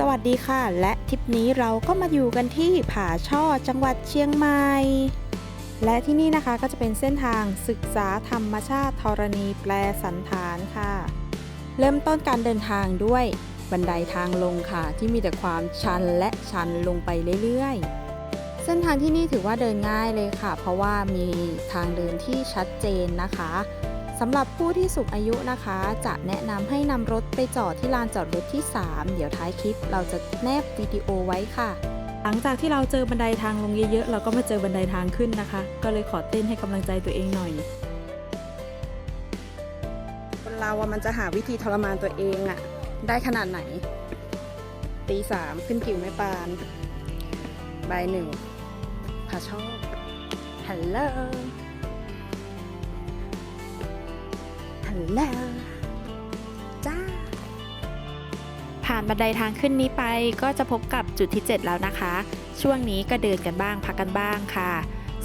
สวัสดีค่ะ และทริปนี้เราก็มาอยู่กันที่ผาช่อจังหวัดเชียงใหม่ และที่นี่นะคะก็จะเป็นเส้นทางศึกษาธรรมชาติธรณีแปลสันฐานค่ะ เริ่มต้นการเดินทางด้วยบันไดทางลงค่ะ ที่มีแต่ความชันและชันลงไปเรื่อยๆ เส้นทางที่นี่ถือว่าเดินง่ายเลยค่ะ เพราะว่ามีทางเดินที่ชัดเจนนะคะำหรับผู้ที่สูงอายุนะคะ จะแนะนำให้นำรถไปจอดที่ลานจอดรถที่ 3 เดี๋ยวท้ายคลิปเราจะแนบวิดีโอไว้ค่ะ หลังจากที่เราเจอบันไดทางลงเยอะๆ เราก็มาเจอบันไดทางขึ้นนะคะ ก็เลยขอเต้นให้กำลังใจตัวเองหน่อย คนเราอะมันจะหาวิธีทรมานตัวเองอะได้ขนาดไหน ตีสามขึ้นกิ่วแม่ปานบายหนึ่งผาชอบฮัลโหล ฮัลโหลจ้า ผ่านบันไดทางขึ้นนี้ไปก็จะพบกับจุดที่ 7 แล้วนะคะ ช่วงนี้ก็เดินกันบ้างพักกันบ้างค่ะ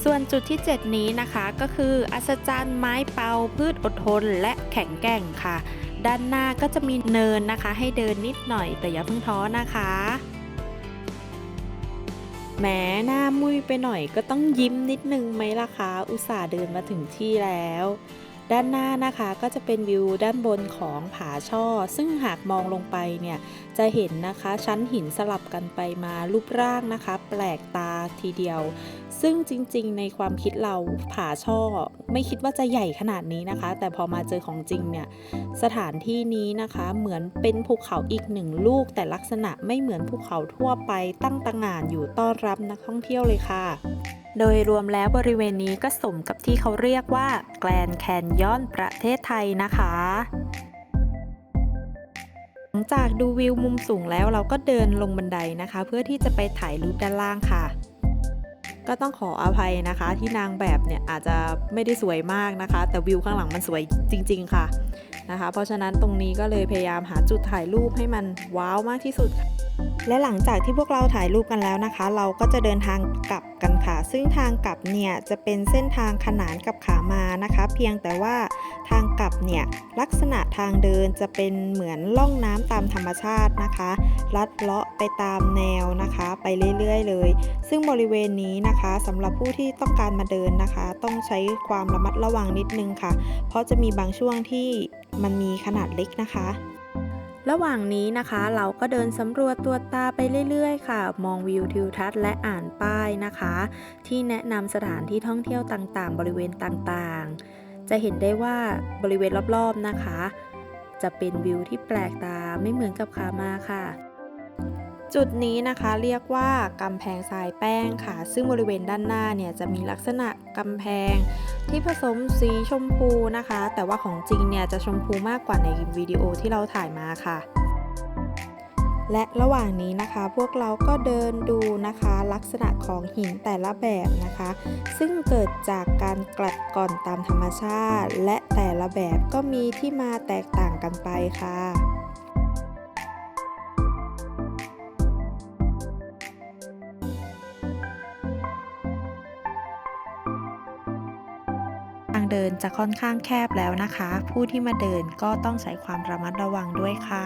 ส่วนจุดที่ 7 นี้นะคะก็คืออัศจรรย์ไม้เป่าพืชอดทนและแข็งแกร่งค่ะ ด้านหน้าก็จะมีเนินนะคะ ให้เดินนิดหน่อยแต่อย่าเพิ่งท้อนะคะแหมหน้ามุ้ยไปหน่อยก็ต้องยิ้มนิดนึงไหมล่ะคะ อุตส่าห์เดินมาถึงที่แล้ว ด้านหน้านะคะก็จะเป็นวิวด้านบนของผาช่อ ซึ่งหากมองลงไปเนี่ยจะเห็นนะคะชั้นหินสลับกันไปมารูปร่างนะคะ แปลกตาทีเดียว ซึ่งจริงๆ ในความคิดเราผาช่อ ไม่คิดว่าจะใหญ่ขนาดนี้นะคะ แต่พอมาเจอของจริงเนี่ยสถานที่นี้นะคะเหมือนเป็นภูเขาอีกหนึ่งลูก แต่ลักษณะไม่เหมือนภูเขาทั่วไปตั้งตางานอยู่ต้อนรับนักท่องเที่ยวเลยค่ะ โดยรวมแล้วบริเวณนี้ก็สมกับที่เขาเรียกว่าแกลนแคนยอนประเทศไทยนะคะ หลังจากดูวิวมุมสูงแล้วเราก็เดินลงบันไดนะคะ เพื่อที่จะไปถ่ายรูปด้านล่างค่ะ ก็ต้องขออภัยนะคะ ที่นางแบบเนี่ยอาจจะไม่ได้สวยมากนะคะ แต่วิวข้างหลังมันสวยจริง ๆ ค่ะนะคะ เพราะฉะนั้นตรงนี้ก็เลยพยายามหาจุดถ่ายรูปให้มันว้าวมากที่สุดค่ะ และหลังจากที่พวกเราถ่ายรูปกันแล้วนะคะ เราก็จะเดินทางกลับกันค่ะ ซึ่งทางกลับเนี่ยจะเป็นเส้นทางขนานกับขามานะคะ เพียงแต่ว่าทางกลับเนี่ยลักษณะทางเดินจะเป็นเหมือนล่องน้ำตามธรรมชาตินะคะ ลัดเลาะไปตามแนวนะคะ ไปเรื่อยๆ เลย ซึ่งบริเวณนี้นะคะสำหรับผู้ที่ต้องการมาเดินนะคะ ต้องใช้ความระมัดระวังนิดนึงค่ะ เพราะจะมีบางช่วงที่มันมีขนาดเล็กนะคะ ระหว่างนี้นะคะ เราก็เดินสำรวจตัวตาไปเรื่อยๆ ค่ะ มองวิวทิวทัศน์และอ่านป้ายนะคะ ที่แนะนำสถานที่ท่องเที่ยวต่างๆ บริเวณต่างๆ จะเห็นได้ว่าบริเวณรอบๆนะคะ จะเป็นวิวที่แปลกตาไม่เหมือนกับขามาค่ะจุดนี้นะคะเรียกว่ากำแพงทรายแป้งค่ะ ซึ่งบริเวณด้านหน้าเนี่ยจะมีลักษณะกำแพง ที่ผสมสีชมพูนะคะ แต่ว่าของจริงเนี่ยจะชมพูมากกว่าในวิดีโอที่เราถ่ายมาค่ะ และระหว่างนี้นะคะ พวกเราก็เดินดูนะคะ ลักษณะของหินแต่ละแบบนะคะ ซึ่งเกิดจากการกลัดก่อนตามธรรมชาติ และแต่ละแบบก็มีที่มาแตกต่างกันไปค่ะ ทางเดินจะค่อนข้างแคบแล้วนะคะ ผู้ที่มาเดินก็ต้องใช้ความระมัดระวังด้วยค่ะ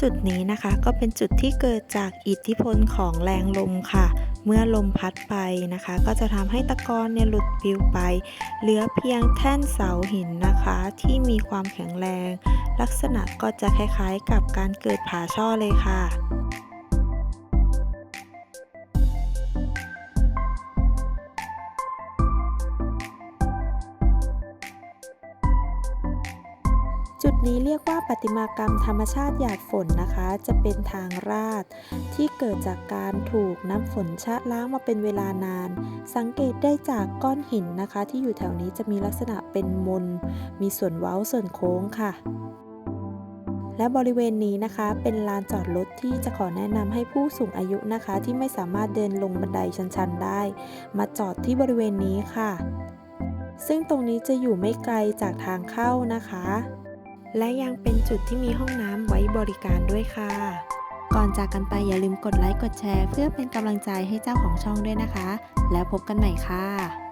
จุดนี้นะคะก็เป็นจุดที่เกิดจากอิทธิพลของแรงลมค่ะ เมื่อลมพัดไปนะคะ ก็จะทำให้ตะกอนเนี่ยหลุดปลิวไป เหลือเพียงแท่นเสาหินนะคะ ที่มีความแข็งแรง ลักษณะก็จะคล้ายๆกับการเกิดผาช่อเลยค่ะ นี้เรียกว่าประติมากรรมธรรมชาติหยาดฝนนะคะ จะเป็นทางราดที่เกิดจากการถูกน้ำฝนชะล้างมาเป็นเวลานาน สังเกตได้จากก้อนหินนะคะ ที่อยู่แถวนี้จะมีลักษณะเป็นมน มีส่วนเว้าส่วนโค้งค่ะและบริเวณนี้นะคะเป็นลานจอดรถที่จะขอแนะนำให้ผู้สูงอายุนะคะ ที่ไม่สามารถเดินลงบันไดชันๆได้ มาจอดที่บริเวณนี้ค่ะ ซึ่งตรงนี้จะอยู่ไม่ไกลจากทางเข้านะคะ และยังเป็นจุดที่มีห้องน้ำไว้บริการด้วยค่ะ ก่อนจากกันไปอย่าลืมกดไลค์กดแชร์ เพื่อเป็นกำลังใจให้เจ้าของช่องด้วยนะคะ แล้วพบกันใหม่ค่ะ